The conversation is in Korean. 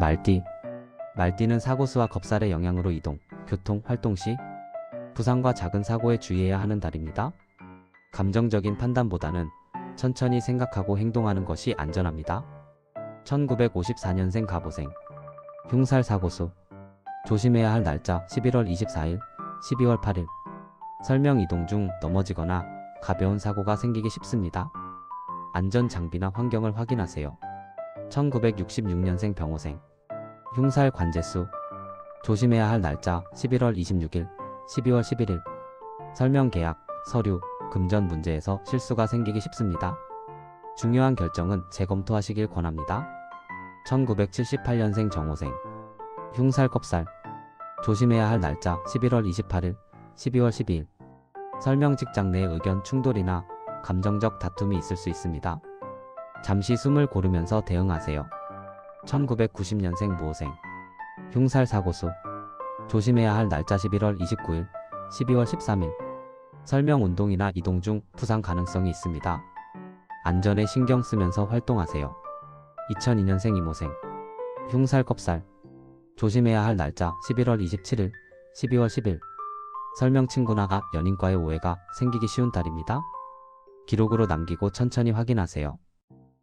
말띠. 말띠는 사고수와 겁살의 영향으로 이동, 교통, 활동 시 부상과 작은 사고에 주의해야 하는 달입니다. 감정적인 판단보다는 천천히 생각하고 행동하는 것이 안전합니다. 1954년생 가보생. 흉살 사고수. 조심해야 할 날짜 11월 24일, 12월 8일. 설명 이동 중 넘어지거나 가벼운 사고가 생기기 쉽습니다. 안전 장비나 환경을 확인하세요. 1966년생 병호생. 흉살 관제수. 조심해야 할 날짜 11월 26일, 12월 11일. 설명 계약, 서류, 금전 문제에서 실수가 생기기 쉽습니다. 중요한 결정은 재검토하시길 권합니다. 1978년생 정호생. 흉살 껍살. 조심해야 할 날짜 11월 28일, 12월 12일. 설명 직장 내 의견 충돌이나 감정적 다툼이 있을 수 있습니다. 잠시 숨을 고르면서 대응하세요. 1990년생 모호생. 흉살 사고수. 조심해야 할 날짜 11월 29일, 12월 13일. 설명 운동이나 이동 중 부상 가능성이 있습니다. 안전에 신경 쓰면서 활동하세요. 2002년생 이모생. 흉살 껍살. 조심해야 할 날짜 11월 27일, 12월 10일. 설명 친구나가 연인과의 오해가 생기기 쉬운 달입니다. 기록으로 남기고 천천히 확인하세요.